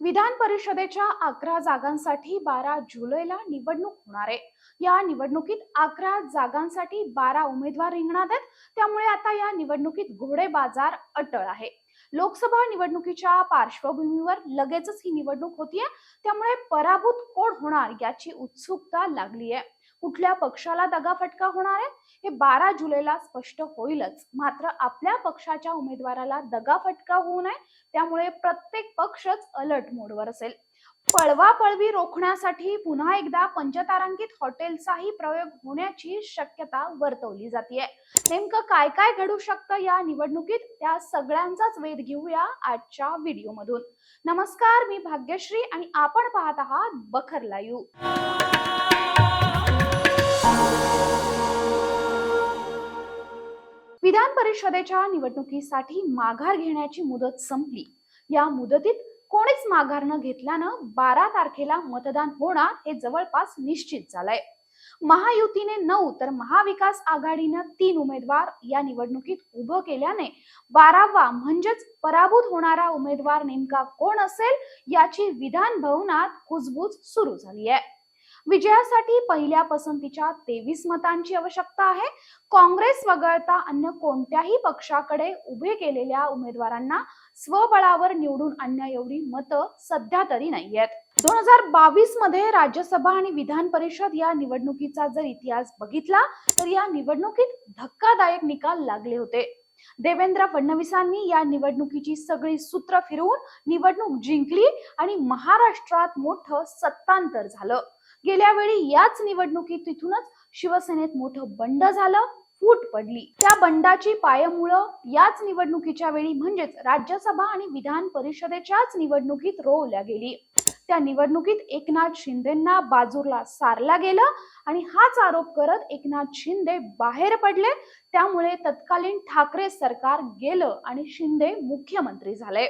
विधान परिषदेच्या अकरा जागांसाठी बारा जुलैला निवडणूक होणार आहे. या निवडणुकीत अकरा जागांसाठी बारा उमेदवार रिंगणात आहेत. त्यामुळे आता या निवडणुकीत घोडे बाजार अटळ आहे. लोकसभा निवडणुकीच्या पार्श्वभूमीवर लगेचच ही निवडणूक होतीये. त्यामुळे पराभूत कोण होणार याची उत्सुकता लागली आहे कुठल्या पक्षाला दगाफटका होणार आहे? हे बारा जुलैला स्पष्ट होईलच. मात्र आपल्या पक्षाच्या उमेदवाराला दगाफटका होऊ नये त्यामुळे प्रत्येक पक्षच अलर्ट मोडवर असेल. पळवा पळवी रोखण्यासाठी पुन्हा एकदा पंचतारांकित हॉटेलचाही प्रयोग होण्याची शक्यता वर्तवली जाते नेमकं काय काय घडू शकतं या निवडणुकीत? त्या सगळ्यांचाच वेध घेऊया आजच्या व्हिडिओमधून. नमस्कार मी भाग्यश्री आणि आपण पाहत आहात बखर लाईव्ह. विधान परिषदेच्या निवडणुकीसाठी माघार घेण्याची मुदत संपली. या मुदतीत कोणीच माघार न घेतल्यानं बारा तारखेला मतदान होणार हे जवळपास निश्चित झालंय. महायुतीने नऊ तर महाविकास आघाडीनं तीन उमेदवार या निवडणुकीत उभं केल्याने बारावा म्हणजेच पराभूत होणारा उमेदवार नेमका कोण असेल याची विधान भवनात कुजबूज सुरू झाली आहे. विजयासाठी पहिल्या पसंतीच्या तेवीस मतांची आवश्यकता आहे. काँग्रेस वगळता अन्य कोणत्याही पक्षाकडे उभे केलेल्या उमेदवारांना स्वबळावर निवडून आणण्या एवढी मतं सध्या तरी नाहीयेत. दोन हजार बावीसमध्ये राज्यसभा आणि विधान परिषद या निवडणुकीचा जर इतिहास बघितला तर या निवडणुकीत धक्कादायक निकाल लागले होते. देवेंद्र फडणवीसांनी या निवडणुकीची सगळी सूत्र फिरवून निवडणूक जिंकली आणि महाराष्ट्रात मोठं सत्तांतर झालं. गेल्या वेळी याच निवडणुकीत तिथूनच शिवसेनेत मोठं बंड झालं फूट पडली. त्या बंडाची पायमुळं याच निवडणुकीच्या वेळी म्हणजेच राज्यसभा आणि विधान परिषदेच्याच निवडणुकीत रोवल्या गेली. त्या निवडणुकीत एकनाथ शिंदेना बाजूला सारला गेलं आणि हाच आरोप करत एकनाथ शिंदे बाहेर पडले. त्यामुळे तत्कालीन ठाकरे सरकार गेलं आणि शिंदे मुख्यमंत्री झाले.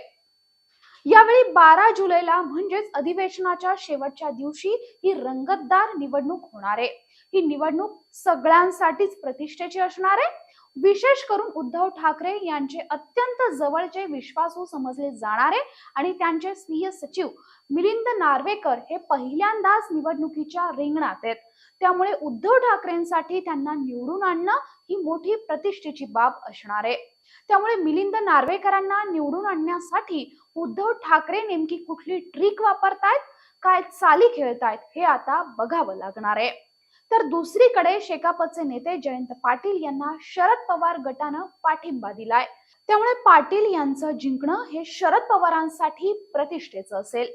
यावेळी बारा जुलैला म्हणजेच अधिवेशनाच्या शेवटच्या दिवशी ही रंगतदार निवडणूक होणार आहे. ही निवडणूक सगळ्यांसाठीच प्रतिष्ठेची असणार आहे. विशेष करून उद्धव ठाकरे यांचे अत्यंत जवळचे विश्वासू समजले जाणारे आणि त्यांचे स्वीय सचिव मिलिंद नार्वेकर हे पहिल्यांदाच निवडणुकीच्या रिंगणात आहेत. त्यामुळे उद्धव ठाकरेंसाठी त्यांना निवडून आणणं ही मोठी प्रतिष्ठेची बाब असणार आहे. त्यामुळे मिलिंद नार्वेकरांना निवडून आणण्यासाठी उद्धव ठाकरे नेमकी कुठली ट्रिक वापरतायत? काय चाली खेळतायत? हे आता बघावं लागणार आहे. तर दुसरीकडे शेकापचे नेते जयंत पाटील यांना शरद पवार गटानं पाठिंबा दिलाय. त्यामुळे पाटील यांचं जिंकणं हे शरद पवारांसाठी प्रतिष्ठेचं असेल.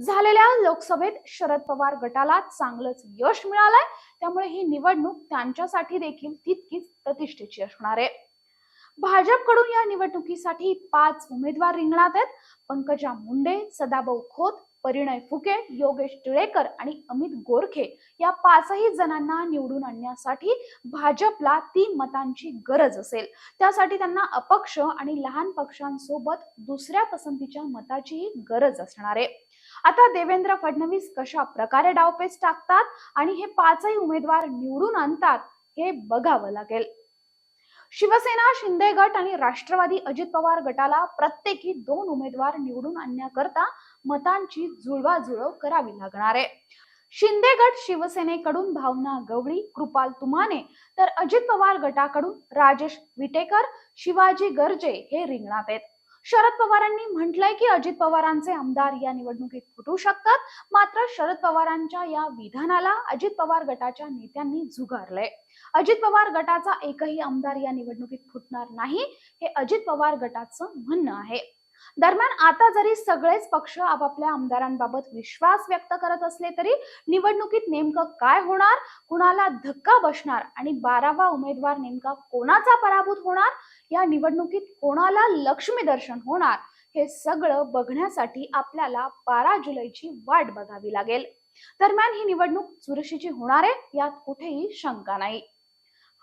झालेल्या लोकसभेत शरद पवार गटाला चांगलंच यश मिळालंय. त्यामुळे ही निवडणूक त्यांच्यासाठी देखील तितकीच प्रतिष्ठेची असणार आहे. भाजपकडून या निवडणुकीसाठी पाच उमेदवार रिंगणात आहेत. पंकजा मुंडे सदाभाऊ खोत परिणय फुके योगेश टिळेकर आणि अमित गोरखे या पाचही जणांना निवडून आणण्यासाठी भाजपला तीन मतांची गरज असेल. त्यासाठी त्यांना अपक्ष आणि लहान पक्षांसोबत दुसऱ्या पसंतीच्या मताचीही गरज असणार आहे. आता देवेंद्र फडणवीस कशा प्रकारे डावपेच टाकतात आणि हे पाचही उमेदवार निवडून आणतात हे बघावं लागेल. शिवसेना शिंदे गट आणि राष्ट्रवादी अजित पवार गटाला प्रत्येकी दोन उमेदवार निवडून आणण्याकरता मतांची जुळवाजुळव करावी लागणार आहे. शिंदे गट शिवसेनेकडून भावना गवळी कृपाल तुमाने तर अजित पवार गटाकडून राजेश विटेकर शिवाजी गर्जे हे रिंगणात आहेत. शरद पवारांनी म्हटलंय की अजित पवारांचे आमदार या निवडणुकीत फुटू शकतात. मात्र शरद पवारांच्या या विधानाला अजित पवार गटाच्या नेत्यांनी झुगारलंय. अजित पवार गटाचा एकही आमदार या निवडणुकीत फुटणार नाही हे अजित पवार गटाचं म्हणणं आहे. दरम्यान आता जरी सगळेच पक्ष आपापल्या आमदारांबाबत विश्वास व्यक्त करत असले तरी निवडणुकीत नेमकं काय होणार कुणाला धक्का बसणार आणि बारावा उमेदवार नेमका कोणाचा पराभूत होणार या निवडणुकीत कोणाला लक्ष्मी दर्शन होणार हे सगळं बघण्यासाठी आपल्याला बारा जुलैची वाट बघावी लागेल. दरम्यान ही निवडणूक चुरशीची होणार आहे यात कुठेही शंका नाही.